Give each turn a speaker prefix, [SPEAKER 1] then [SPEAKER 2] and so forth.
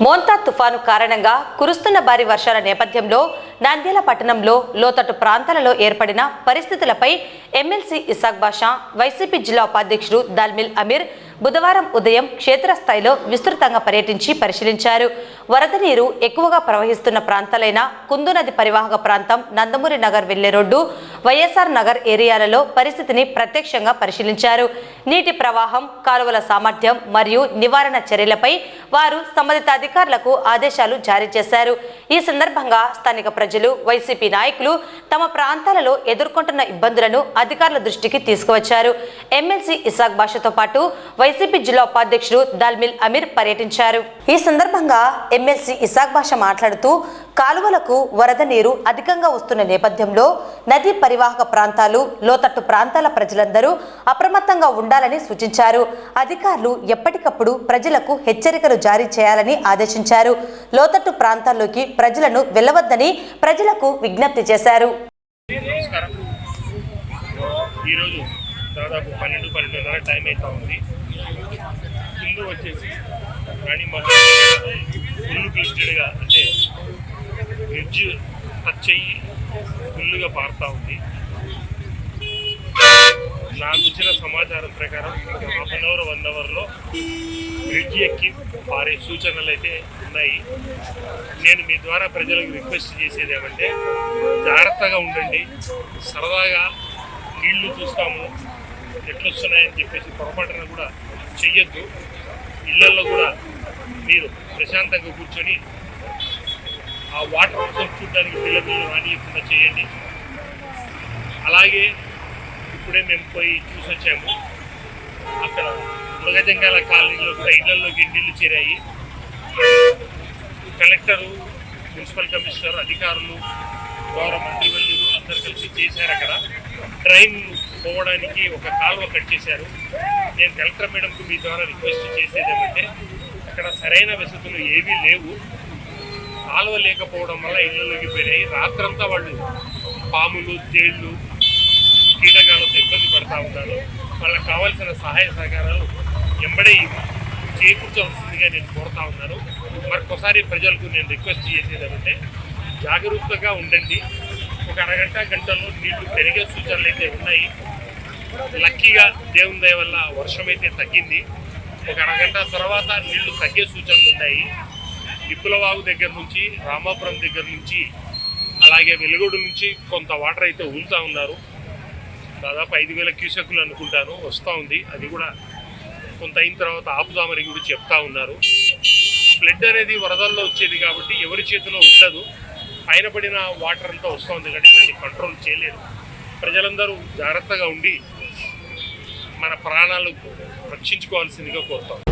[SPEAKER 1] మోంతా తుఫాను కారణంగా కురుస్తున్న భారీ వర్షాల నేపథ్యంలో నంద్యాల పట్టణంలో లోతట్టు ప్రాంతాలలో ఏర్పడిన పరిస్థితులపై ఎమ్మెల్సీ ఇసాక్ బాషా వైసీపీ జిల్లా ఉపాధ్యక్షుడు దల్మిల్ అమీర్ బుధవారం ఉదయం క్షేత్రస్థాయిలో విస్తృతంగా పర్యటించి పరిశీలించారు. వరద నీరు ఎక్కువగా ప్రవహిస్తున్న ప్రాంతాలైన కుందు నది పరివాహక ప్రాంతం నందమూరి నగర్ వెళ్ళే రోడ్డు వైఎస్ఆర్ నగర్ ఏరియాలలో పరిస్థితిని ప్రత్యక్షంగా పరిశీలించారు. నీటి ప్రవాహం కాలువల సామర్థ్యం మరియు నివారణ చర్యలపై వారు సంబంధిత అధికారులకు ఆదేశాలు జారీ చేశారు. ఈ సందర్భంగా స్థానిక ప్రజలు వైసీపీ నాయకులు తమ ప్రాంతాలలో ఎదుర్కొంటున్న ఇబ్బందులను అధికారుల దృష్టికి తీసుకువచ్చారు. ఎమ్మెల్సీ ఇసాక్ బాషతో పాటు వైసీపీ జిల్లా ఉపాధ్యక్షుడు దాల్మిల్ అమీర్ పర్యటించారు. ఈ సందర్భంగా ఎమ్మెల్సీ ఇసాక్ బాష మాట్లాడుతూ కాలువలకు వరద నీరు అధికంగా వస్తున్న నేపథ్యంలో నదీ పరివాహక ప్రాంతాలు లోతట్టు ప్రాంతాల ప్రజలందరూ అప్రమత్తంగా ఉండాలని సూచించారు. అధికారులు ఎప్పటికప్పుడు ప్రజలకు హెచ్చరికలు జారీ చేయాలని ఆదేశించారు. లోతట్టు ప్రాంతాల్లోకి ప్రజలను వెళ్ళవద్దని ప్రజలకు విజ్ఞప్తి చేశారు.
[SPEAKER 2] ఈరోజు దాదాపు పన్నెండు పన్నెండున్నర టైం అవుతా ఉంది. ముందు వచ్చేసి రాణి మహారాజు ఫుల్ క్లిస్టెడ్గా అంటే బ్రిడ్జ్ టచ్ అయ్యి ఫుల్గా పారుతూ ఉంది. నాకు వచ్చిన సమాచారం ప్రకారం హాఫ్ అన్ అవర్ వన్ అవర్లో బ్రిడ్జ్ ఎక్కి పారే సూచనలు అయితే ఉన్నాయి. నేను మీ ద్వారా ప్రజలకు రిక్వెస్ట్ చేసేది ఏమంటే జాగ్రత్తగా ఉండండి. సరదాగా నీళ్ళు చూస్తాము. ఎట్లొస్తున్నాయని చెప్పేసి పొరపాటున కూడా చెయ్యొద్దు. ఇళ్ళలో కూడా మీరు ప్రశాంతంగా కూర్చొని ఆ వాటర్ కోసం చూడడానికి పిల్లలు రానియకుండా చేయండి. అలాగే ఇప్పుడే మేము పోయి చూసి వచ్చాము. అక్కడ మృగజంగాల కాలనీలో కూడా ఇళ్ళలోకి నీళ్ళు చేరాయి. కలెక్టరు మున్సిపల్ కమిషనర్ అధికారులు గౌరవ మంత్రివర్యులు అందరు కలిసి చేశారు అక్కడ. ట్రైన్ పోవడానికి ఒక కాలువ కట్ చేశారు. నేను కలెక్టర్ మేడంకు మీ ద్వారా రిక్వెస్ట్ చేసేది ఏమంటే అక్కడ సరైన వసతులు ఏవీ లేవు. కాలువ లేకపోవడం వల్ల ఇళ్ళలోకి పోయినాయి రాత్రంతా వాళ్ళు పాములు తేళ్ళు కీటకాలతో ఇబ్బంది పడతా ఉన్నారు. వాళ్ళకి కావాల్సిన సహాయ సహకారాలు ఎంబడే చేకూర్చవలసిందిగా నేను కోరుతా ఉన్నాను. మరొకసారి ప్రజలకు నేను రిక్వెస్ట్ చేసేది ఏమంటే జాగరూకతగా ఉండండి. ఒక అరగంట గంటలో నీళ్ళు పెరిగే సూచనలు అయితే ఉన్నాయి. లక్కీగా దేవుని దయ వల్ల వర్షం అయితే తగ్గింది. ఒక అరగంట తర్వాత నీళ్ళు తగ్గే సూచనలు ఉన్నాయి. విప్పులవాగు దగ్గర నుంచి రామాపురం దగ్గర నుంచి అలాగే వెలుగుడు నుంచి కొంత వాటర్ అయితే ఊలుతా ఉన్నారు. దాదాపు ఐదు వేల క్యూసెక్లు అనుకుంటాను వస్తూ ఉంది. అది కూడా కొంత అయిన తర్వాత ఆపుదామని కూడా చెప్తా ఉన్నారు. ఫ్లడ్ అనేది వరదల్లో వచ్చేది కాబట్టి ఎవరి చేతిలో ఉండదు. పైన పడిన వాటర్ అంతా వస్తూ ఉంది కాబట్టి దాన్ని కంట్రోల్ చేయలేరు. ప్రజలందరూ జాగ్రత్తగా ఉండి మన ప్రాణాలు రక్షించుకోవాల్సిందిగా కోరుతాం.